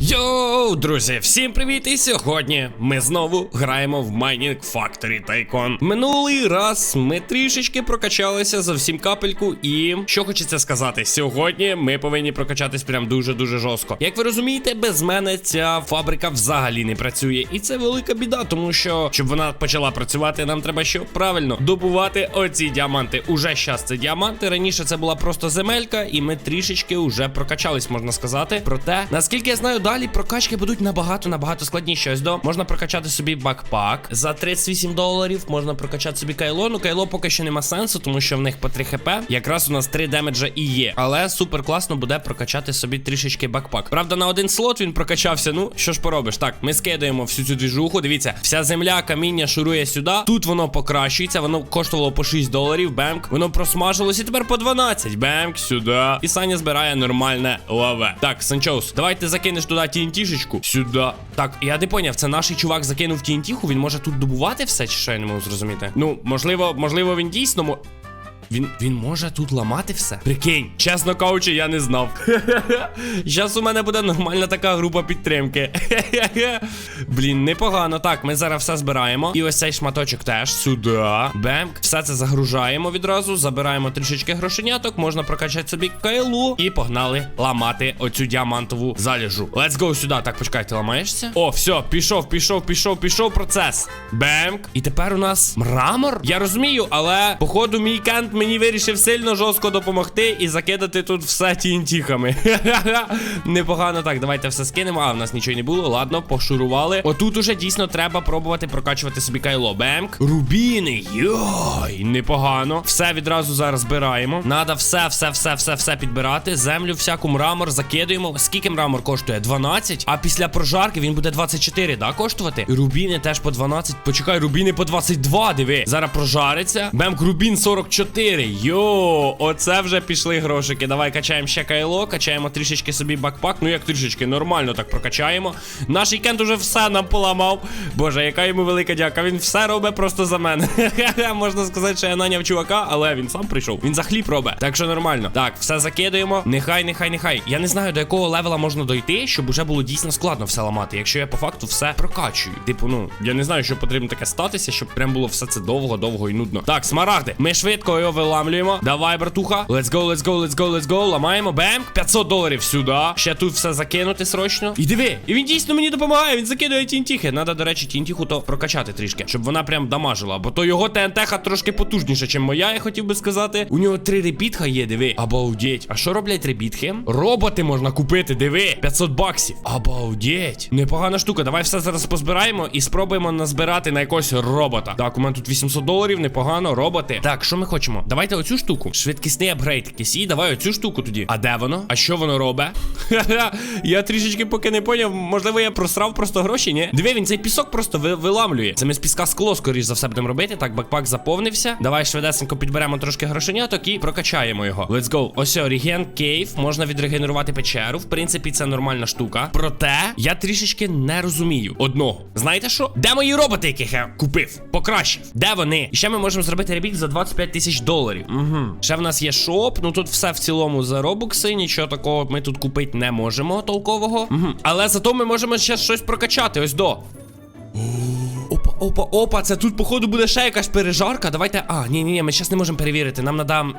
Йоу, друзі, всім привіт! І сьогодні ми знову граємо в Mining Factory Tycoon. Минулий раз ми трішечки прокачалися зовсім капельку, і що хочеться сказати, сьогодні ми повинні прокачатись прям дуже-дуже жорстко. Як ви розумієте, без мене ця фабрика взагалі не працює, і це велика біда, тому що щоб вона почала працювати, нам треба що правильно добувати оці діаманти. Уже щас це діаманти. Раніше це була просто земелька, і ми трішечки уже прокачались, можна сказати. Проте, наскільки я знаю, далі прокачки будуть набагато набагато складніші. Ось до можна прокачати собі бакпак за 38 доларів. Можна прокачати собі кайло. Ну кайло поки що нема сенсу, тому що в них по 3 хп. Якраз у нас 3 демеджа і є. Але супер класно буде прокачати собі трішечки бакпак. Правда, на один слот він прокачався. Ну що ж поробиш? Так, ми скидаємо всю цю двіжуху. Дивіться, вся земля, каміння шурує сюди. Тут воно покращується, воно коштувало по 6 доларів. Бемк. Воно просмажилось і тепер по 12. Бемк сюди. І Саня збирає нормальне лаве. Так, Санчоус, давай ти закинеш туди TNT-шечку. Сюди. Так, я не поняв, це наш чувак закинув TNT-ху, він може тут добувати все, чи що я не можу зрозуміти. Ну, можливо, можливо, він дійсно. Він, він може тут ламати все. Прикинь, чесно кажучи, я не знав. Зараз у мене буде нормальна така група підтримки. Блін, непогано. Так, ми зараз все збираємо. І ось цей шматочок теж сюди. Бемк. Все це загружаємо відразу. Забираємо трішечки грошеняток. Можна прокачати собі кайлу. І погнали ламати оцю діамантову заліжу. Let's go сюди. Так, почекай, ти ламаєшся? О, все, пішов, пішов, пішов, пішов процес. Бемк. І тепер у нас мрамор. Я розумію, але походу мій кент мені вирішив сильно жорстко допомогти і закидати тут все тінтіхами. Непогано так, давайте все скинемо. А, в нас нічого не було. Ладно, пошурували. Отут уже дійсно треба пробувати прокачувати собі кайло. Бемк. Рубіни. Йой, непогано. Все відразу зараз збираємо. Надо все, все, все, все, все підбирати. Землю, всяку мрамор закидуємо. Скільки мрамор коштує? 12? А після прожарки він буде 24, да, коштувати? Рубіни теж по 12. Почекай, рубіни по 22, диви. Зараз прожариться. Бемк рубін 44. Йо, оце вже пішли грошики. Давай качаємо ще кайло, качаємо трішечки собі бакпак. Ну як трішечки, нормально так прокачаємо. Наш Кент уже все нам поламав. Боже, яка йому велика дяка. Він все робить просто за мене. Можна сказати, що я наняв чувака, але він сам прийшов. Він за хліб робить. Так що нормально. Так, все закидуємо. Нехай, нехай, нехай. Я не знаю, до якого левела можна дойти, щоб уже було дійсно складно все ламати. Якщо я по факту все прокачую. Типу, ну, я не знаю, що потрібно таке статися, щоб прям було все це довго, довго і нудно. Так, смарагди. Ми швидко його виламлюємо. Давай, братуха. Let's go, let's go, let's go, let's go. Ламаємо. Бем. 500 доларів сюди. Ще тут все закинути срочно. І диви, і він дійсно мені допомагає. Він закидує тінтіхи. Надо, до речі, тінтіху то прокачати трішки, щоб вона прям дамажила. Бо то його ТНТ-ха трошки потужніша, ніж моя, я хотів би сказати. У нього три репітха є, диви. Обалдеть. А що роблять репітхи? Роботи можна купити, диви. 500 баксів. Обалдеть. Непогана штука. Давай все зараз позбираємо і спробуємо назбирати на якогось робота. Так, у мене тут 800 доларів, непогано, роботи. Так, що ми хочемо? Давайте оцю штуку. Швидкісний апгрейд якийсь. І давай оцю штуку тоді. А де воно? А що воно робить? Я трішечки поки не поняв. Можливо, я просрав просто гроші, ні? Диви, він цей пісок просто ви- виламлює. Це ми з піска скло, скоріш за все, будемо робити. Так, бакпак заповнився. Давай швидесенько підберемо трошки грошеняток і прокачаємо його. Let's go. Ось реген кейв. Можна відрегенерувати печеру. В принципі, це нормальна штука. Проте я трішечки не розумію одного. Знаєте що? Де мої роботи, яких я купив? Покращив. Де вони? І ще ми можемо зробити ребіт за 25 тисяч доларів. Угу. Ще в нас є шоп. Ну тут все в цілому за робокси. Нічого такого ми тут купити не можемо толкового. Угу. Але зато ми можемо ще щось прокачати. Ось до. Опа, опа, це тут, походу, буде ще якась пережарка. Давайте. А, ні, ні, ні, ми зараз не можемо перевірити. Нам треба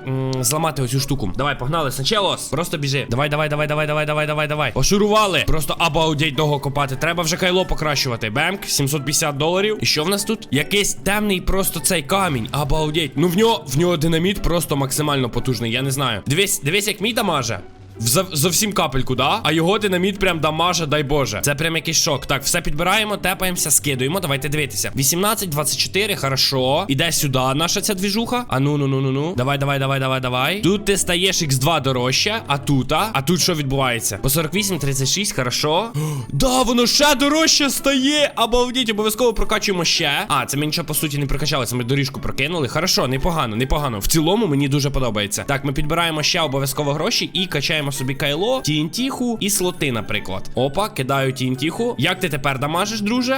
зламати оцю штуку. Давай, погнали, Санчелос. Просто біжи. Давай, давай, давай, давай, давай, давай, давай, давай. Пошурували. Просто обалдеть того копати. Треба вже кайло покращувати. Бемк, 750 доларів. І що в нас тут? Якийсь темний просто цей камінь. Обалдеть. Ну в нього в нього динаміт просто максимально потужний. Я не знаю. Дивись, дивись, як мій дамаже. Зовсім капельку, да? А його динаміт прям дамаже, дай Боже. Це прям якийсь шок. Так, все підбираємо, тепаємося, скидуємо. Давайте дивитися. 18, 24, хорошо. Іде сюди наша ця двіжуха. А ну ну ну ну ну. Давай, давай, давай, давай, давай. Тут ти стаєш X2 дорожче, а тут, а? А тут що відбувається? По 48, 36, хорошо. да, воно ще дорожче стає. Обалдіть, обов'язково прокачуємо ще. А, це ми нічого по суті не прокачали, це ми доріжку прокинули. Хорошо, непогано, непогано. В цілому мені дуже подобається. Так, ми підбираємо ще обов'язково гроші і качаємо собі кайло, тінтіху і слоти, наприклад. Опа, кидаю тінтіху. Як ти тепер дамажиш, друже?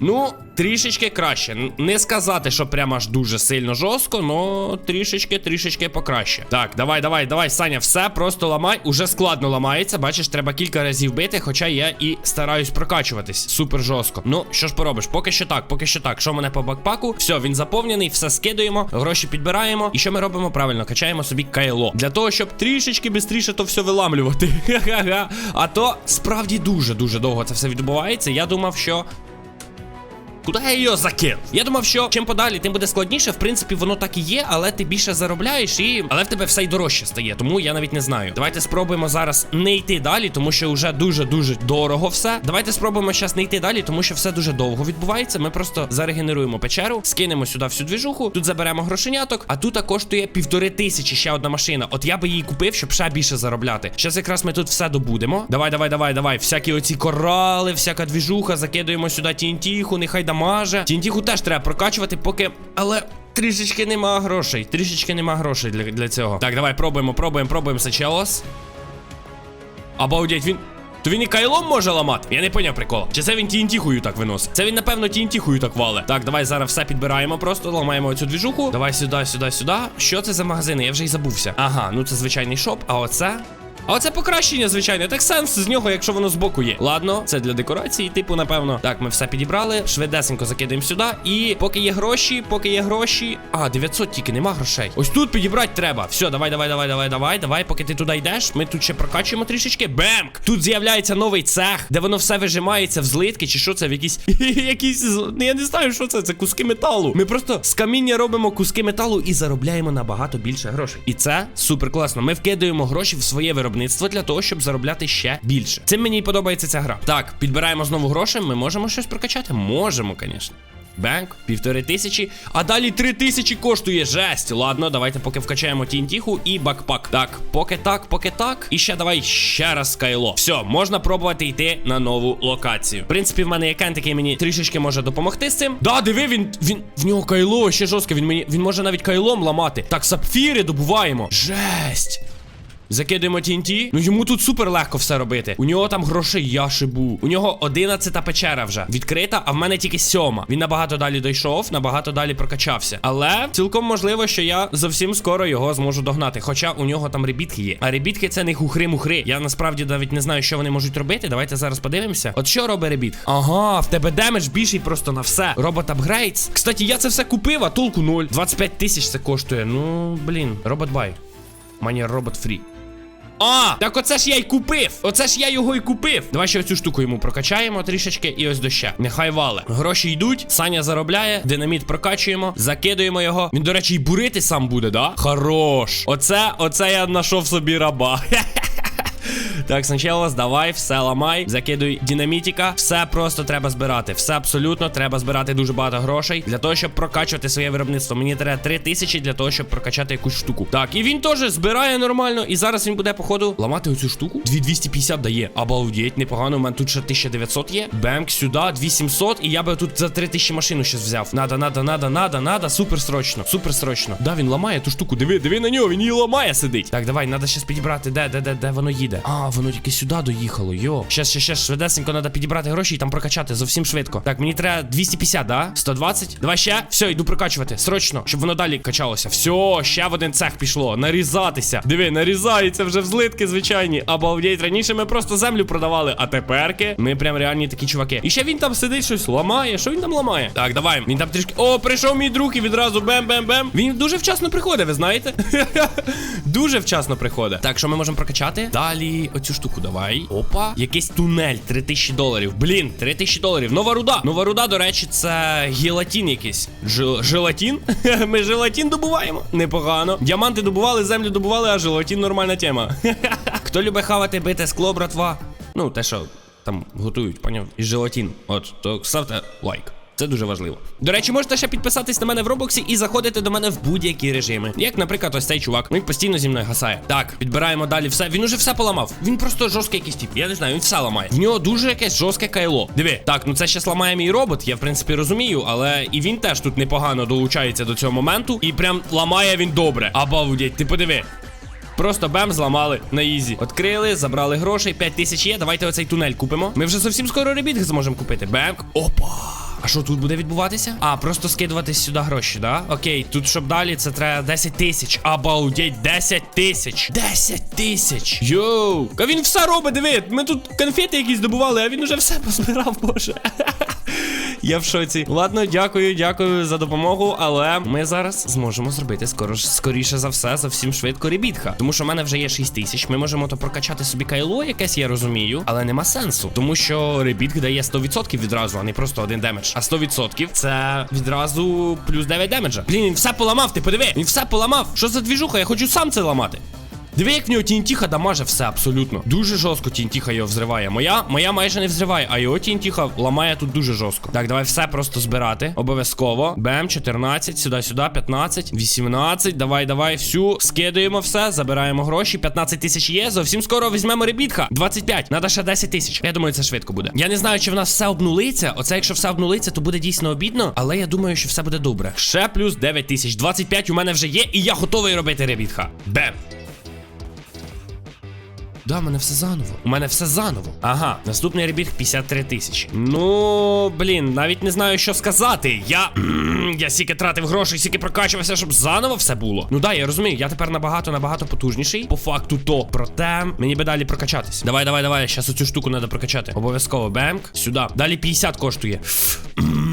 Ну, трішечки краще. Не сказати, що прямо аж дуже сильно жорстко, но трішечки, трішечки покраще. Так, давай, давай, давай, Саня, все просто ламай. Уже складно ламається. Бачиш, треба кілька разів бити, хоча я і стараюсь прокачуватись. Супер жорстко. Ну, що ж поробиш? Поки що так, поки що так. Що в мене по бакпаку? Все, він заповнений, все скидуємо, гроші підбираємо. І що ми робимо правильно? Качаємо собі кайло. Для того, щоб трішечки швидше то все виламлювати. А то справді дуже-дуже довго це все відбувається. Я думав, що Куди я її закинув? Я думав, що чим подалі, тим буде складніше. В принципі, воно так і є, але ти більше заробляєш і. Але в тебе все й дорожче стає, тому я навіть не знаю. Давайте спробуємо зараз не йти далі, тому що вже дуже-дуже дорого все. Давайте спробуємо зараз не йти далі, тому що все дуже довго відбувається. Ми просто зарегенеруємо печеру, скинемо сюди всю двіжуху, тут заберемо грошеняток, а тут коштує півтори тисячі ще одна машина. От я би її купив, щоб ще більше заробляти. Зараз якраз ми тут все добудемо. Давай, давай, давай, давай. Всякі оці корали, всяка двіжуха, закидуємо сюди тінтіху, нехай дамаже. Тінтіху теж треба прокачувати, поки. Але. Трішечки нема грошей. Трішечки нема грошей для, для цього. Так, давай пробуємо, пробуємо, пробуємо Сачелос. Обалдеть, він. То він і кайлом може ламати? Я не поняв прикол. Чи це він тінтіхою так виносить? Це він, напевно, тінтіхою так вале. Так, давай зараз все підбираємо, просто ламаємо оцю двіжуху. Давай сюди, сюди, сюди. Що це за магазини? Я вже й забувся. Ага, ну це звичайний шоп, а оце. А оце покращення, звичайно. Так сенс з нього, якщо воно збоку є. Ладно, це для декорації, типу, напевно. Так, ми все підібрали. Швидесенько закидаємо сюди. І поки є гроші, поки є гроші. А, 900 тільки, нема грошей. Ось тут підібрати треба. Все, давай, давай, давай, давай, давай, давай. Поки ти туди йдеш, ми тут ще прокачуємо трішечки. Бемк! Тут з'являється новий цех, де воно все вижимається в злитки, чи що це в якісь. якісь. Ну, Я не знаю, що це. Це куски металу. Ми просто з каміння робимо куски металу і заробляємо набагато більше грошей. І це супер класно. Ми вкидаємо гроші в своє виробництво для того, щоб заробляти ще більше. Цим мені і подобається ця гра. Так, підбираємо знову гроші. Ми можемо щось прокачати? Можемо, звісно. Бенк, півтори тисячі, а далі три тисячі коштує жесть. Ладно, давайте поки вкачаємо тінтіху і бакпак. Так, поки так, поки так. І ще давай ще раз скайло. Все, можна пробувати йти на нову локацію. В принципі, в мене є кент, який мені трішечки може допомогти з цим. Да, диви, він він в нього кайло ще жорстке. Він мені він може навіть кайлом ламати. Так, сапфіри добуваємо. Жесть. Закидуємо TNT. Ну йому тут супер легко все робити. У нього там грошей я шибу. У нього 11 печера вже відкрита, а в мене тільки сьома. Він набагато далі дійшов, набагато далі прокачався. Але цілком можливо, що я зовсім скоро його зможу догнати. Хоча у нього там ребітки є. А ребітки це не хухри-мухри. Я насправді навіть не знаю, що вони можуть робити. Давайте зараз подивимося. От що робить ребіт? Ага, в тебе демедж більший просто на все. Робот апгрейдс. Кстати, я це все купив, а толку 0. 25 тисяч це коштує. Ну, блін, робот бай. Мені робот фрі. А, так оце ж я й купив. Оце ж я його й купив. Давай ще оцю штуку йому прокачаємо трішечки і ось доща. Нехай вале. Гроші йдуть, Саня заробляє, динаміт прокачуємо, закидуємо його. Він, до речі, й бурити сам буде, да? Хорош. Оце, оце я знайшов собі раба. Так, спочатку давай, все ламай, закидуй динамітіка. Все просто треба збирати. Все абсолютно треба збирати дуже багато грошей для того, щоб прокачувати своє виробництво. Мені треба 3 тисячі для того, щоб прокачати якусь штуку. Так, і він теж збирає нормально. І зараз він буде, походу, ламати оцю штуку. 2250 дає. Обалдеть, непогано. У мене тут ще 1900 є. Бемк сюди, 2700. І я би тут за 3000 машину щас взяв. Надо, надо, надо, надо, надо. Супер срочно. Супер срочно. Да, він ламає ту штуку. Диви, диви на нього, він її ламає, сидить. Так, давай, надо щас підібрати. Де, де, де, де воно їде? А, воно тільки сюди доїхало. Йо. Щас, щас, щас, швидесенько треба підібрати гроші і там прокачати зовсім швидко. Так, мені треба 250, да? 120. Давай ще. Все, йду прокачувати. Срочно, щоб воно далі качалося. Все, ще в один цех пішло. Нарізатися. Диви, нарізається вже в злитки звичайні. Обалдеть, раніше ми просто землю продавали, а теперки ми прям реальні такі чуваки. І ще він там сидить, щось ламає. Що він там ламає? Так, давай. Він там трішки. О, прийшов мій друг і відразу бем-бем-бем. Він дуже вчасно приходить, ви знаєте? дуже вчасно приходить. Так, що ми можемо прокачати? Далі оцю штуку давай. Опа. Якийсь тунель, 3000 доларів. Блін, 3000 доларів. Нова руда. Нова руда, до речі, це гелатін якийсь. Жел- Желатін? Ми желатін добуваємо. Непогано. Діаманти добували, землю добували, а желатін нормальна тема. Хто любить хавати бите скло, братва? Ну, те, що там готують, поняв? І желатін. От, то ставте лайк. Це дуже важливо. До речі, можете ще підписатись на мене в Робоксі і заходити до мене в будь-які режими. Як, наприклад, ось цей чувак. Він постійно зі мною гасає. Так, підбираємо далі все. Він уже все поламав. Він просто жорсткий якийсь тип. Я не знаю, він все ламає. В нього дуже якесь жорстке кайло. Диви, так, ну це ще ламає мій робот, я в принципі розумію, але і він теж тут непогано долучається до цього моменту. І прям ламає він добре. Обалдеть, ти подиви. Просто бем зламали на ізі. Открили, забрали грошей, 5 тисяч є. Давайте оцей тунель купимо. Ми вже зовсім скоро ребіт зможемо купити. Бем. Опа. А що тут буде відбуватися? А, просто скидувати сюди гроші, да? Окей, тут щоб далі, це треба 10 тисяч. Обалдеть, 10 тисяч. 10 тисяч. Йоу. А він все робить, диви. Ми тут конфети якісь добували, а він уже все позбирав, боже. Я в шоці. Ладно, дякую, дякую за допомогу. Але ми зараз зможемо зробити скоро скоріше за все, зовсім швидко ребітка. Тому що в мене вже є 6 тисяч. Ми можемо то прокачати собі кайло, якесь я розумію, але нема сенсу. Тому що ребітк дає 100% відразу, а не просто один демедж. А 100% це відразу плюс 9 демеджа. Блін, він все поламав, ти подиви. Він все поламав. Що за двіжуха? Я хочу сам це ламати. Диви, як в нього тінтіха дамаже все абсолютно. Дуже жорстко тінтіха його взриває. Моя моя майже не взриває, а його тінтіха ламає тут дуже жорстко. Так, давай все просто збирати. Обов'язково. Бем, 14, сюди-сюди, 15, 18. Давай, давай, всю. Скидуємо все, забираємо гроші. 15 тисяч є. Зовсім скоро візьмемо ребітха. 25. Надо ще 10 тисяч. Я думаю, це швидко буде. Я не знаю, чи в нас все обнулиться. Оце, якщо все обнулиться, то буде дійсно обідно. Але я думаю, що все буде добре. Ще плюс 9 тисяч. 25 у мене вже є, і я готовий робити ребітха. Бем. Да, в мене все заново. У мене все заново. Ага, наступний ребіг 53 тисячі. Ну, блін, навіть не знаю, що сказати. Я. Я сіки тратив гроші, сіки прокачувався, щоб заново все було. Ну да, я розумію, я тепер набагато набагато потужніший. По факту то. Проте мені би далі прокачатись. Давай, давай, давай. Щас оцю штуку треба прокачати. Обов'язково бемк. Сюди. Далі 50 коштує.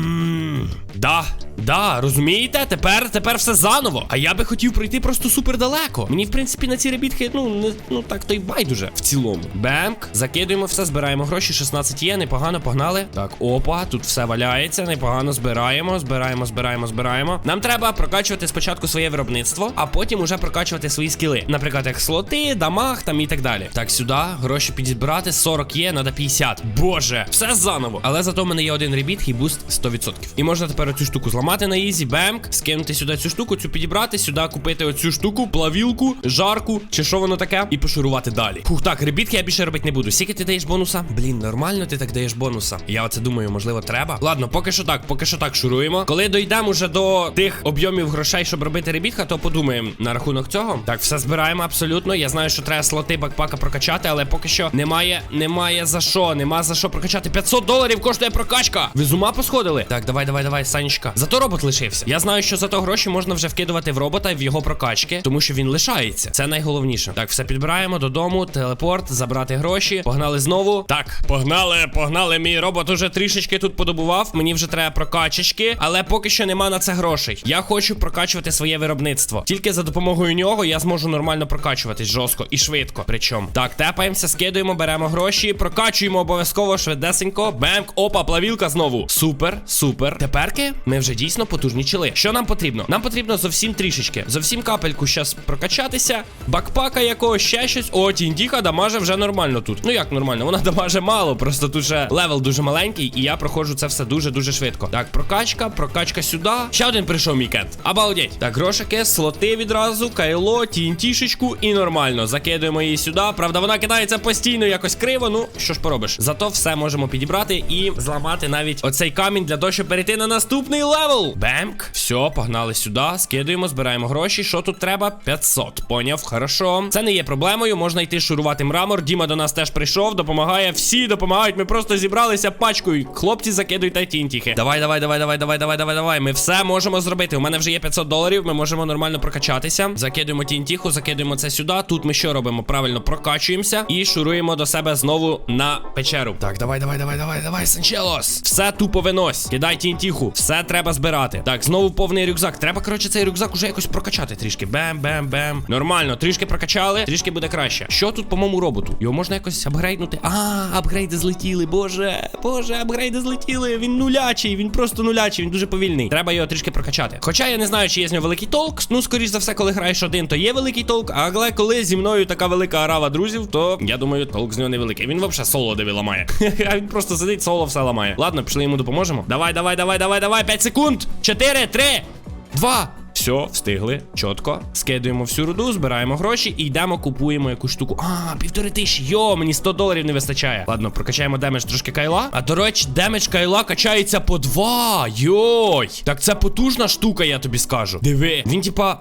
Да, да, розумієте? Тепер, тепер все заново. А я би хотів пройти просто супер далеко. Мені, в принципі, на ці ребітки, ну, не, ну так то й байдуже в цілому. Бемк, закидуємо все, збираємо гроші. 16 є, непогано, погнали. Так, опа, тут все валяється, непогано збираємо, збираємо, збираємо, збираємо. Нам треба прокачувати спочатку своє виробництво, а потім уже прокачувати свої скіли. Наприклад, як слоти, дамаг там і так далі. Так, сюди, гроші підібрати, 40 є, треба 50. Боже, все заново. Але зато в мене є один ребіт і буст 100%. І можна тепер оцю штуку зламати на ізі, бемк, скинути сюди цю штуку, цю підібрати, сюди купити оцю штуку, плавілку, жарку, чи що воно таке, і пошурувати далі. Фух, так, ребітки я більше робити не буду. Скільки ти даєш бонуса? Блін, нормально ти так даєш бонуса. Я оце думаю, можливо, треба. Ладно, поки що так, поки що так шуруємо. Коли дійдемо уже до тих об'ємів грошей, щоб робити ребітка, то подумаємо на рахунок цього. Так, все збираємо абсолютно. Я знаю, що треба слоти бакпака прокачати, але поки що немає, немає за що, нема за що прокачати. 500 доларів коштує прокачка. Ви з ума посходили? Так, давай, давай, давай, Санечка. Зато робот лишився. Я знаю, що за то гроші можна вже вкидувати в робота і в його прокачки, тому що він лишається. Це найголовніше. Так, все підбираємо додому, телепорт, забрати гроші. Погнали знову. Так, погнали, погнали. Мій робот уже трішечки тут подобував. Мені вже треба прокачечки, але поки що нема на це грошей. Я хочу прокачувати своє виробництво. Тільки за допомогою нього я зможу нормально прокачуватись жорстко і швидко. Причому так, тепаємося, скидуємо, беремо гроші, прокачуємо обов'язково швидесенько. Бемк, опа, плавілка знову. Супер, супер. Теперки ми вже дійсно потужні чили. Що нам потрібно? Нам потрібно зовсім трішечки. Зовсім капельку щас прокачатися. Бакпака якогось ще щось. О, тіндіха дамаже вже нормально тут. Ну як нормально? Вона дамаже мало. Просто тут же левел дуже маленький, і я проходжу це все дуже-дуже швидко. Так, прокачка, прокачка сюди. Ще один прийшов мій кет. Обалдеть. Так, грошики, слоти відразу, кайло, тінтішечку і нормально. Закидуємо її сюди. Правда, вона кидається постійно якось криво. Ну, що ж поробиш? Зато все можемо підібрати і зламати навіть оцей камінь для того, щоб перейти на наступний левел. Бемк. Все, погнали сюди. Скидуємо, збираємо гроші. Що тут треба? 500. Поняв, хорошо. Це не є проблемою. Можна йти шурувати мрамор. Діма до нас теж прийшов, допомагає. Всі допомагають. Ми просто зібралися пачкою. Хлопці, закидуйте тінтіхи. Давай, давай, давай, давай, давай, давай, давай, давай. Ми все можемо зробити. У мене вже є 500 доларів. Ми можемо нормально прокачатися. Закидуємо тінтіху, закидуємо це сюди. Тут ми що робимо? Правильно прокачуємося і шуруємо до себе знову на печеру. Так, давай, давай, давай, давай, давай, Санчелос. Все тупо винось. Кидай тінтіху. Все треба збирати. Так, знову повний рюкзак. Треба, коротше, цей рюкзак уже якось прокачати трішки. Бем, бем, бем. Нормально, трішки прокачали, трішки буде краще. Що тут, по-моєму, роботу? Його можна якось апгрейднути. А, апгрейди злетіли. Боже, боже, апгрейди злетіли. Він нулячий, він просто нулячий, він дуже повільний. Треба його трішки прокачати. Хоча я не знаю, чи є з нього великий толк. Ну, скоріш за все, коли граєш один, то є великий толк. Але коли зі мною така велика арава друзів, то я думаю, толк з нього невеликий. Він взагалі соло диви ламає. А він просто сидить, соло все ламає. Ладно, пішли йому допоможемо. Давай, давай, давай, давай, давай. 5 секунд. 4, 3, 2. Все, встигли, чітко. Скидуємо всю руду, збираємо гроші і йдемо, купуємо якусь штуку. А, півтори тисячі. Йо, мені 100 доларів не вистачає. Ладно, прокачаємо демедж трошки кайла. А до речі, демедж кайла качається по два. Йой. Так це потужна штука, я тобі скажу. Диви, він типа.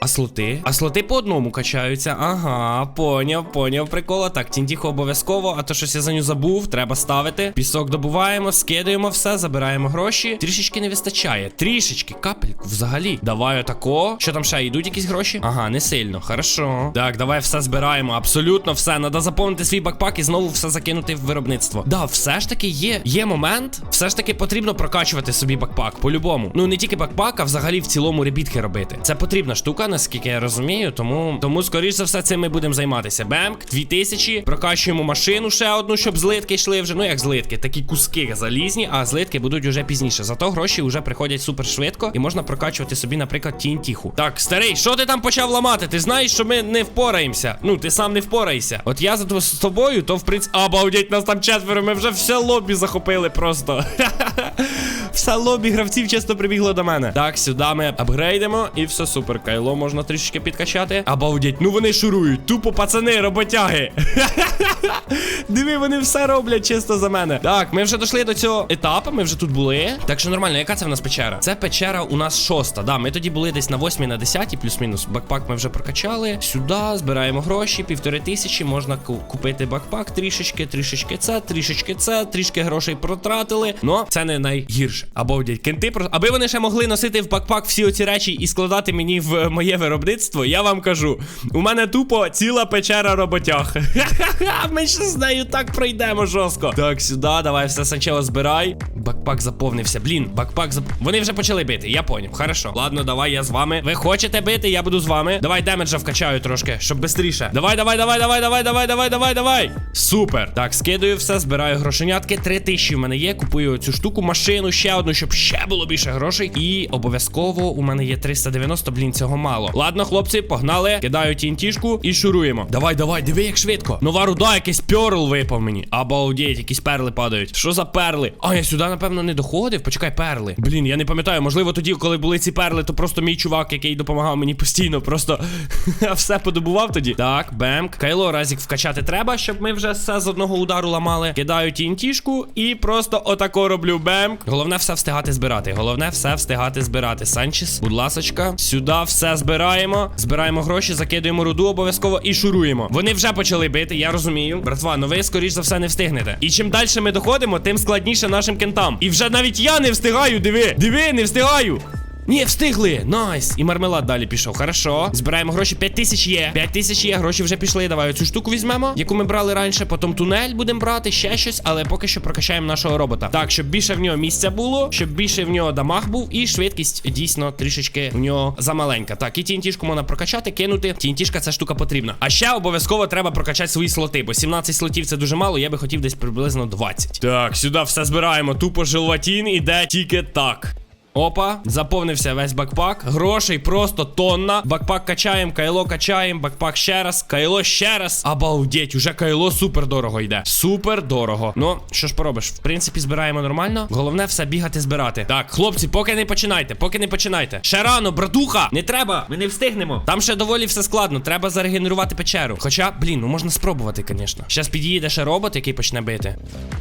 А слоти? А слоти по одному качаються. Ага, поняв, поняв прикола. Так, тінтіху обов'язково, а то щось я за ню забув. Треба ставити. Пісок добуваємо, скидаємо все, забираємо гроші. Трішечки не вистачає. Трішечки, капельку взагалі. Давай отако. Що там ще йдуть якісь гроші? Ага, не сильно. Хорошо. Так, давай все збираємо. Абсолютно все. Надо заповнити свій бакпак і знову все закинути в виробництво. Да, все ж таки є. Є момент. Все ж таки потрібно прокачувати собі бакпак. По-любому. Ну не тільки бакпак, а взагалі в цілому ребітки робити. Це потрібна штука, наскільки я розумію. Тому, тому скоріш за все, цим ми будемо займатися. Бемк, 2000. Прокачуємо машину ще одну, щоб злитки йшли вже. Ну як злитки, такі куски залізні, а злитки будуть уже пізніше. Зато гроші вже приходять супер швидко і можна прокачувати собі, наприклад, тінтіху. Так, старий, що ти там почав ламати? Ти знаєш, що ми не впораємося. Ну, ти сам не впораєшся. От я за з тобою, то в принципі. Обалдеть, нас там четверо, ми вже все лобі захопили просто. Все лобі гравців чисто прибігло до мене. Так, сюди ми апгрейдимо і все супер. Кайло можна трішечки підкачати. Обалдеть, ну вони шурують. Тупо пацани, роботяги. Диви, вони все роблять чисто за мене. Так, ми вже дійшли до цього етапу, ми вже тут були. Так що нормально, яка це в нас печера? Це печера у нас шоста. Да, ми тоді були десь на восьмій, на десятій, плюс-мінус. Бакпак ми вже прокачали. Сюди збираємо гроші, півтори тисячі. Можна купити бакпак трішечки, трішечки це, трішечки це, трішки грошей протратили. Но це не найгірше. Обалдеть, кенти просто. Аби вони ще могли носити в бакпак всі оці речі і складати мені в е, моє виробництво, я вам кажу. У мене тупо ціла печера роботяг. Ми ще з нею так пройдемо жорстко. Так, сюди, давай все спочатку збирай. Бакпак заповнився. Блін, бакпак зап... Вони вже почали бити, я поняв. Хорошо. Ладно, давай, я з вами. Ви хочете бити, я буду з вами. Давай демеджа вкачаю трошки, щоб швидше. Давай, давай, давай, давай, давай, давай, давай, давай, давай. Супер. Так, скидаю все, збираю грошенятки. Три тисячі в мене є. Купую цю штуку, машину, ще одну, щоб ще було більше грошей. І обов'язково у мене є 390, блін, цього мало. Ладно, хлопці, погнали. Кидаю тінтішку і шуруємо. Давай, давай, диви, як швидко. Нова руда, якийсь перл випав мені. Обалдеть, якісь перли падають. Що за перли? А, я сюди, напевно, не доходив. Почекай, перли. Блін, я не пам'ятаю. Можливо, тоді, коли були ці перли, то просто мій чувак, який допомагав мені постійно, просто все подобував тоді. Так, бемк. Кайло разік вкачати треба, щоб ми вже все з одного удару ламали. Кидаю тінтішку і просто отако роблю бемк. Головне все встигати збирати. Головне все встигати збирати. Санчес, будь ласочка, сюди все збираємо. Збираємо гроші, закидуємо руду обов'язково і шуруємо. Вони вже почали бити, я розумію. Братва, ну ви скоріш за все не встигнете. І чим далі ми доходимо, тим складніше нашим кентам. І вже навіть я не встигаю, диви! Диви, не встигаю! Ні, встигли! Найс! І мармелад далі пішов. Хорошо. Збираємо гроші. 5 тисяч є. 5 тисяч є, гроші вже пішли. Давай цю штуку візьмемо, яку ми брали раніше. Потім тунель будемо брати, ще щось, але поки що прокачаємо нашого робота. Так, щоб більше в нього місця було, щоб більше в нього дамаг був, і швидкість дійсно трішечки в нього замаленька. Так, і тінтішку можна прокачати, кинути. Тінтішка ця штука потрібна. А ще обов'язково треба прокачати свої слоти, бо 17 слотів це дуже мало. Я би хотів десь приблизно 20. Так, сюди все збираємо. Тупо желатін іде тільки так. Опа, заповнився весь бакпак. Грошей просто тонна. Бакпак качаємо, кайло качаємо, бакпак ще раз, кайло ще раз. Обалдеть, уже кайло супер дорого йде. Супер дорого. Ну, що ж поробиш? В принципі, збираємо нормально. Головне все бігати, збирати. Так, хлопці, поки не починайте, поки не починайте. Ще рано, братуха! Не треба, ми не встигнемо. Там ще доволі все складно. Треба зарегенерувати печеру. Хоча, блін, ну можна спробувати, звісно. Щас під'їде ще робот, який почне бити.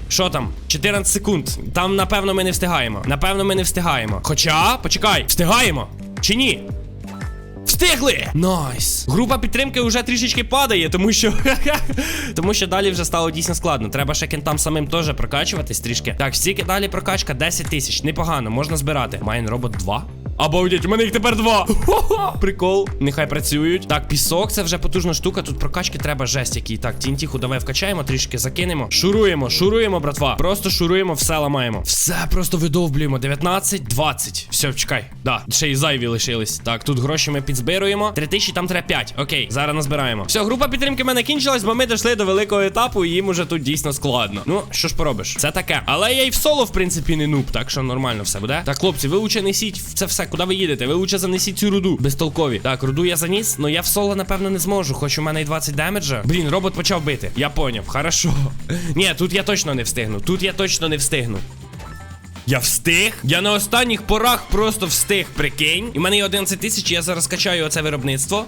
Що там? 14 секунд. Там, напевно, ми не встигаємо. Напевно, ми не встигаємо. Хоча, почекай, встигаємо. Чи ні? Встигли! Найс! Група підтримки вже трішечки падає, тому що. тому що далі вже стало дійсно складно. Треба ще кентам самим теж прокачуватись трішки. Так, стільки далі прокачка 10 тисяч. Непогано, можна збирати. Майн робот 2. Обалдеть, у мене їх тепер два. Хо-хо, Прикол. Нехай працюють. Так, пісок, це вже потужна штука. Тут прокачки треба жесть який. Так, тінтіху давай вкачаємо, трішки закинемо. Шуруємо, шуруємо, братва. Просто шуруємо, все ламаємо. Все просто видовблюємо. 19, 20. Все, чекай. Да, ще й зайві лишились. Так, тут гроші ми підзбируємо. 3000, там треба 5. Окей, зараз назбираємо. Все, група підтримки мене кінчилась, бо ми дійшли до великого етапу, і їм уже тут дійсно складно. Ну, що ж поробиш? Це таке. Але я і в соло, в принципі, не нуб, так що нормально все буде. Так, хлопці, ви лучше несіть це все. Куди ви їдете? Ви лучше занесіть цю руду. Безтолкові. Так, руду я заніс, але я в соло, напевно, не зможу. Хоч у мене і 20 демеджа. Блін, робот почав бити. Я поняв, хорошо. Ні, тут я точно не встигну. Тут я точно не встигну. Я встиг? Я на останніх порах просто встиг, прикинь. І в мене є 11 тисяч, я зараз качаю оце виробництво.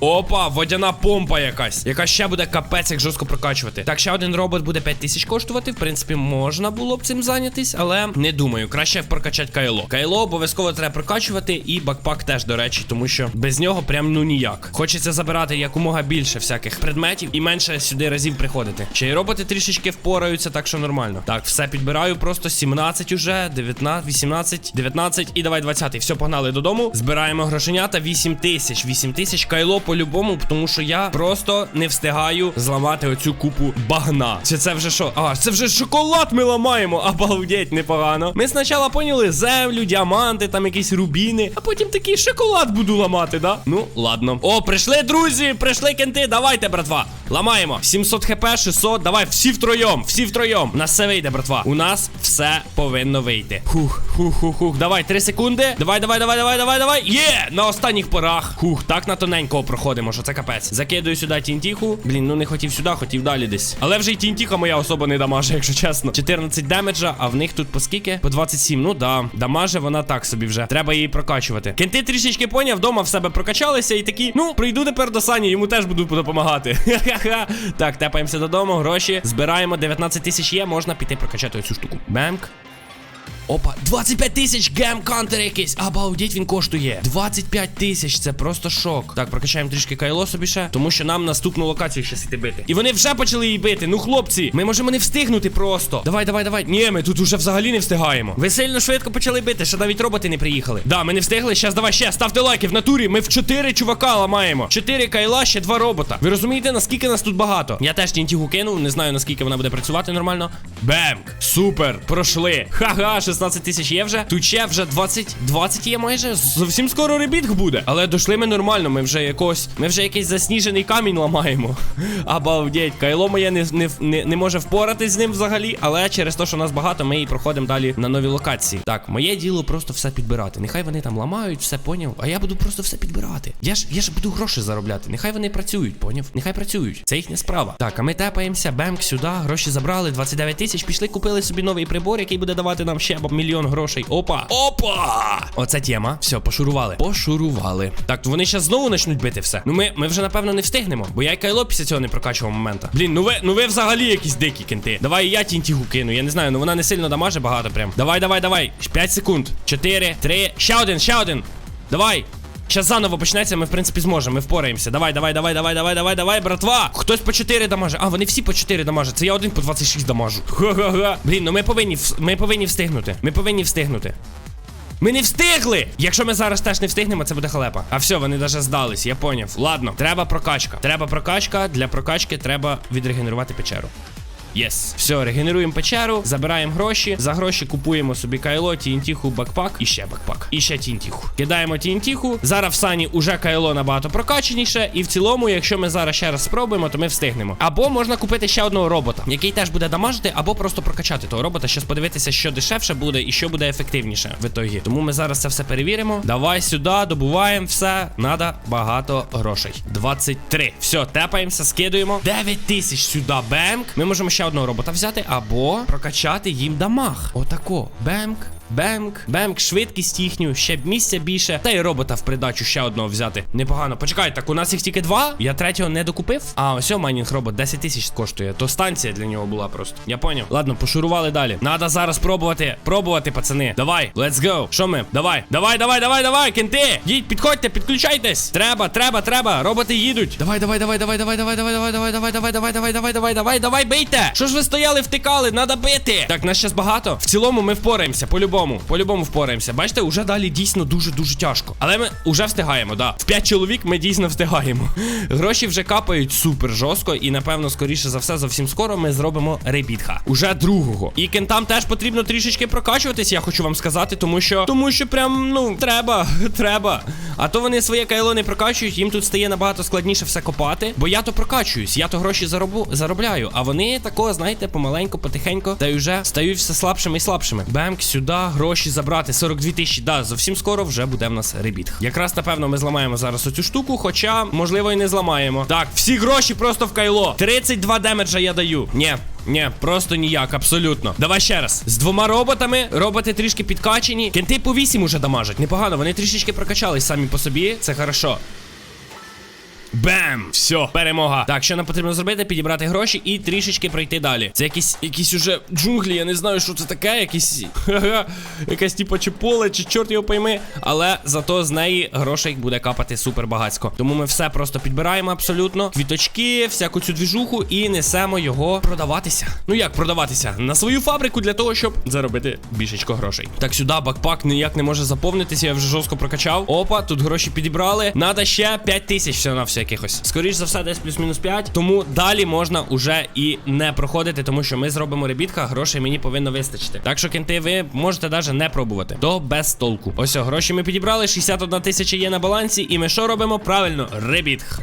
Опа, водяна помпа якась. Яка ще буде капець, як жорстко прокачувати. Так, ще один робот буде 5 тисяч коштувати. В принципі, можна було б цим зайнятись, але не думаю. Краще прокачати кайло. Кайло обов'язково треба прокачувати, і бакпак теж, до речі, тому що без нього прям ну ніяк. Хочеться забирати якомога більше всяких предметів і менше сюди разів приходити. Ще й роботи трішечки впораються, так що нормально. Так, все підбираю, просто 17 уже, 19, 18, 19 і давай 20. Все, погнали додому. Збираємо грошенята 8 тисяч. 8 тисяч кайло по-любому, тому що я просто не встигаю зламати оцю купу багна. Чи це вже що? А, це вже шоколад ми ламаємо. Обалдеть, непогано. Ми спочатку поняли землю, діаманти, там якісь рубіни, а потім такий шоколад буду ламати, да? Ну, ладно. О, прийшли, друзі, прийшли кенти. Давайте, братва. Ламаємо. 700 хп, 600. Давай, всі втроєм, всі втроєм. У нас все вийде, братва. У нас все повинно вийти. Хух, хух, хух, хух. Давай, 3 секунди. Давай, давай, давай, давай, давай, давай. Є! На останніх порах. Хух, так на тоненького проходимо, що це капець. Закидую сюди тінтіху. Блін, ну не хотів сюди, хотів далі десь. Але вже й тінтіха моя особа не дамаже, якщо чесно. 14 демеджа, а в них тут по скільки? По 27. Ну да. Дамаже вона так собі вже. Треба її прокачувати. Кенти трішечки поняв, вдома в себе прокачалися і такі. Ну, прийду тепер до Сані, йому теж буду допомагати. Ха-ха-ха. Так, тепаємося додому, гроші. Збираємо 19 тисяч є, можна піти прокачати оцю штуку. Бемк. Опа, 25 тисяч гем кантер якийсь. Обалдеть, він коштує. 25 тисяч, це просто шок. Так, прокачаємо трішки кайло собі ще, тому що нам наступну локацію ще іти бити. І вони вже почали її бити. Ну, хлопці, ми можемо не встигнути просто. Давай, давай, давай. Ні, ми тут уже взагалі не встигаємо. Ви сильно швидко почали бити, ще навіть роботи не приїхали. Да, ми не встигли. Щас давай ще ставте лайки в натурі. Ми в 4 чувака ламаємо. 4 кайла, ще 2 робота. Ви розумієте, наскільки нас тут багато? Я теж тінтігу кинув, не знаю наскільки вона буде працювати нормально. Бемк! Супер! Пройшли. Ха-ха, 16 тисяч є вже. Тут ще вже 20, 20 є майже. Зовсім скоро ребітг буде. Але дійшли ми нормально. Ми вже якось. Ми вже якийсь засніжений камінь ламаємо. Обалдеть. Кайло моє не, не, не, не може впоратись з ним взагалі. Але через те, що нас багато, ми і проходимо далі на нові локації. Так, моє діло просто все підбирати. Нехай вони там ламають, все поняв. А я буду просто все підбирати. Я ж я ж буду гроші заробляти. Нехай вони працюють, поняв? Нехай працюють. Це їхня справа. Так, а ми тепаємося, бемк сюди, гроші забрали, 29 тисяч. Пішли, купили собі новий прибор, який буде давати нам ще мільйон грошей. Опа! Опа! Оце тема. Все, пошурували. Пошурували. Так, то вони зараз знову почнуть бити все. Ну ми, ми вже напевно не встигнемо, бо я й кайло після цього не прокачував момента. Блін, ну ви, ну ви взагалі якісь дикі кенти. Давай я тінтігу кину. Я не знаю, ну вона не сильно дамаже багато прям. Давай, давай, давай. 5 секунд. 4, 3. Ще один, ще один. Давай. Щас заново почнеться, ми в принципі зможемо, ми впораємося. Давай, давай, давай, давай, давай, давай, давай, братва. Хтось по 4 дамаже. А, вони всі по 4 дамаже. Це я один по 26 дамажу. Ха-ха-ха. Блін, ну ми повинні ми повинні встигнути. Ми повинні встигнути. Ми не встигли! Якщо ми зараз теж не встигнемо, це буде халепа. А все, вони навіть здались, я поняв. Ладно, треба прокачка. Треба прокачка. Для прокачки треба відрегенерувати печеру. Єс. Все, регенеруємо печеру, забираємо гроші. За гроші купуємо собі кайло, тінтіху, бакпак і ще бакпак. І ще тінтіху. Кидаємо тінтіху. Зараз в сані уже кайло набагато прокаченіше. І в цілому, якщо ми зараз ще раз спробуємо, то ми встигнемо. Або можна купити ще одного робота, який теж буде дамажити, або просто прокачати того робота, щоб подивитися, що дешевше буде і що буде ефективніше в ітогі. Тому ми зараз це все перевіримо. Давай сюди, добуваємо все. Надо багато грошей. 23. Все, тепаємося, скидуємо. 9 тисяч сюди. Бемк. Ми можемо ще одного робота взяти, або прокачати їм дамаг. Отако. Бемк. Бемк, бемк, швидкість їхню, ще місця більше. Та й робота в придачу ще одного взяти. Непогано. Почекай, так у нас їх тільки два. Я третього не докупив. А, ось майнінг робот 10 тисяч коштує. То станція для нього була просто. Я поняв. Ладно, пошурували далі. Надо зараз пробувати. Пробувати, пацани. Давай, let's go. Що ми? Давай. Давай, давай, давай, давай, кенти. Їдь, підходьте, підключайтесь. Треба, треба, треба. Роботи їдуть. Давай, давай, давай, давай, давай, давай, давай, давай, давай, давай, давай, давай, давай, давай, давай, давай, давай, бийте. Що ж ви стояли, втикали? Надо бити. Так, нас зараз багато. В цілому ми впораємося, по-любому. По-любому впораємося. Бачите, уже далі дійсно дуже-дуже тяжко. Але ми вже встигаємо, да. В 5 чоловік ми дійсно встигаємо. Гроші вже капають супер жорстко, і напевно, скоріше за все, зовсім скоро ми зробимо ребітха. Уже другого. І кентам теж потрібно трішечки прокачуватись, я хочу вам сказати, тому що. Тому що прям, ну, треба, треба. А то вони своє кайло не прокачують, їм тут стає набагато складніше все копати. Бо я то прокачуюсь, я то гроші заробу, заробляю. А вони такого, знаєте, помаленьку, потихеньку, та й вже стають все слабшими і слабшими. Бемк, сюди, гроші забрати. 42 тисячі. Да, зовсім скоро вже буде в нас ребітх. Якраз напевно ми зламаємо зараз оцю штуку, хоча, можливо, і не зламаємо. Так, всі гроші просто в кайло. 32 демеджа я даю. Ні. Ні, просто ніяк, абсолютно. Давай ще раз. З двома роботами. Роботи трішки підкачені. Кенти по 8 уже дамажать. Непогано, вони трішечки прокачались самі по собі. Це хорошо. Бем! Все, перемога. Так, що нам потрібно зробити? Підібрати гроші і трішечки пройти далі. Це якісь якісь уже джунглі, я не знаю, що це таке, якісь. Якась типу чи поле, чи чорт його пойми. Але зато з неї грошей буде капати супер багацько. Тому ми все просто підбираємо абсолютно. Квіточки, всяку цю двіжуху і несемо його продаватися. Ну як продаватися? На свою фабрику для того, щоб заробити більшечко грошей. Так, сюди бакпак ніяк не може заповнитися, я вже жорстко прокачав. Опа, тут гроші підібрали. Надо ще 5 тисяч все на все якихось. Скоріш за все, десь плюс-мінус 5. Тому далі можна уже і не проходити, тому що ми зробимо ребітка, грошей мені повинно вистачити. Так що кінти, ви можете навіть не пробувати. То без толку. Ось гроші ми підібрали, 61 тисяча є на балансі, і ми що робимо? Правильно, ребітх.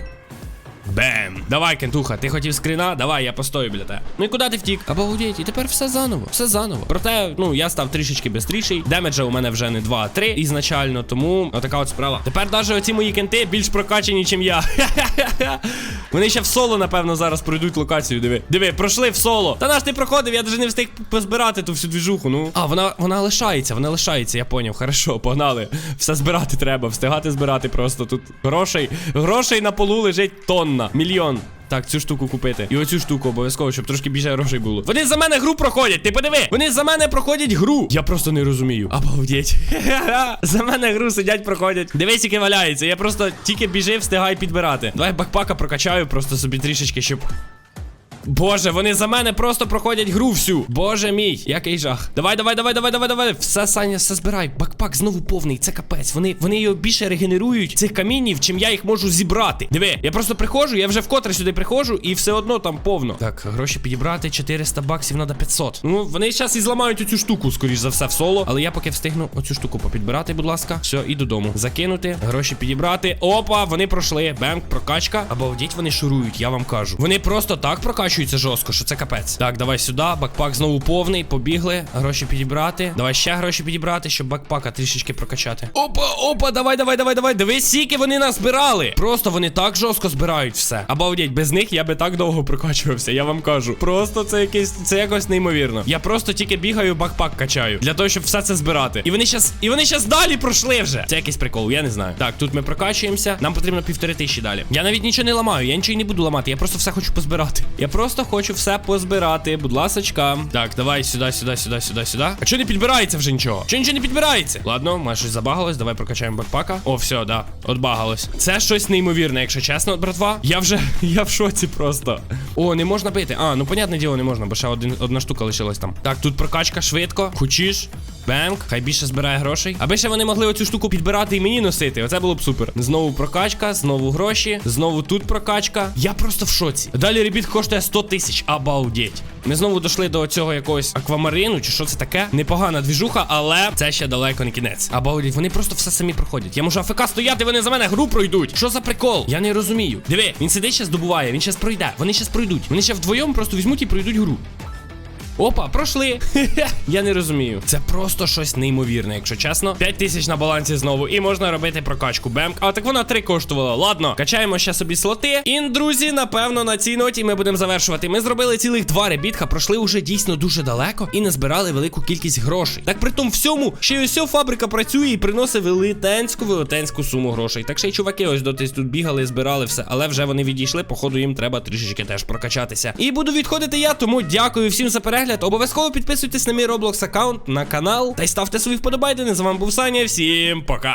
Бем! Давай, кентуха, ти хотів скріна? Давай, я постою біля тебе. Ну і куди ти втік? Обалдеть, і тепер все заново, все заново. Проте, ну я став трішечки бистріший. Демеджа у мене вже не 2, а 3 ізначально, тому отака от справа. Тепер навіть оці мої кенти більш прокачані, ніж я. Вони ще в соло, напевно, зараз пройдуть локацію. Диви. Диви, пройшли в соло. Та наш ти проходив, я навіть не встиг позбирати ту всю двіжуху. Ну. А, вона вона лишається, вона лишається, я поняв. Хорошо, погнали. Все збирати треба, встигати збирати просто. Тут грошей. Грошей на полу лежить тонна. Мільйон. Так, цю штуку купити. І оцю штуку обов'язково, щоб трошки більше грошей було. Вони за мене гру проходять. Ти подиви! Вони за мене проходять гру. Я просто не розумію. Обалдеть. за мене гру сидять, проходять. Дивись, які валяється. Я просто тільки біжив, встигаю підбирати. Давай бакпака прокачаю просто собі трішечки, щоб. Боже, вони за мене просто проходять гру всю. Боже мій, який жах. Давай, давай, давай, давай, давай, давай. Все, Саня, все збирай. Бакпак знову повний. Це капець. Вони вони його більше регенерують цих камінів, чим я їх можу зібрати. Диви, я просто приходжу, я вже вкотре сюди приходжу, і все одно там повно. Так, гроші підібрати 400 баксів, треба 500. Ну, вони зараз і зламають оцю штуку, скоріш за все, в соло. Але я поки встигну оцю штуку попідбирати, будь ласка. Все, і додому. Закинути, гроші підібрати. Опа, вони пройшли. Бенк, прокачка. Обалдіть, вони шурують, я вам кажу. Вони просто так прокачуються жорстко, що це капець. Так, давай сюди. Бакпак знову повний. Побігли. Гроші підібрати. Давай ще гроші підібрати, щоб бакпака трішечки прокачати. Опа, опа, давай, давай, давай, давай. Дивись, скільки вони нас збирали. Просто вони так жорстко збирають все. Обалдеть, без них я би так довго прокачувався, я вам кажу. Просто це якесь, це якось неймовірно. Я просто тільки бігаю, бакпак качаю. Для того, щоб все це збирати. І вони щас, і вони щас далі пройшли вже. Це якийсь прикол, я не знаю. Так, тут ми прокачуємося. Нам потрібно півтори тисячі далі. Я навіть нічого не ламаю, я нічого не буду ламати. Я просто все хочу позбирати. Я просто хочу все позбирати. Будь ласочка. Так, давай сюди, сюди, сюди, сюди, сюди. А чого не підбирається вже нічого? Чого нічого не підбирається? Ладно, може щось забагалось. Давай прокачаємо бакпака. О, все, да. От багалось. Це щось неймовірне, якщо чесно, братва. Я вже я в шоці просто. О, не можна бити. А, ну понятне діло, не можна, бо ще один, одна штука лишилась там. Так, тут прокачка швидко. Хочеш? Бенк, хай більше збирає грошей. Аби ще вони могли оцю штуку підбирати і мені носити. Оце було б супер. Знову прокачка, знову гроші, знову тут прокачка. Я просто в шоці. Далі ребіт коштує 100 тисяч. Обалдеть. Ми знову дійшли до цього якогось аквамарину, чи що це таке? Непогана двіжуха, але це ще далеко не кінець. Обалдеть, вони просто все самі проходять. Я можу АФК стояти, вони за мене гру пройдуть. Що за прикол? Я не розумію. Диви, він сидить ще здобуває, він щас пройде. Вони щас пройдуть. Вони ще вдвоєм просто візьмуть і пройдуть гру. Опа, пройшли. Я не розумію. Це просто щось неймовірне, якщо чесно. 5 тисяч на балансі знову. І можна робити прокачку. Бемк. А так вона 3 коштувала. Ладно, качаємо ще собі слоти. І, друзі, напевно, на цій ноті ми будемо завершувати. Ми зробили цілих два ребітха, пройшли уже дійсно дуже далеко і назбирали велику кількість грошей. Так при тому всьому, ще й ось фабрика працює і приносить велетенську велетенську суму грошей. Так ще й чуваки ось дотись тут бігали, збирали все, але вже вони відійшли. Походу, їм треба трішечки теж прокачатися. І буду відходити я, тому дякую всім за перегляд. Обов'язково підписуйтесь на мій Roblox аккаунт, на канал та й ставте свої вподобайдени. З вами був Саня. Всім пока.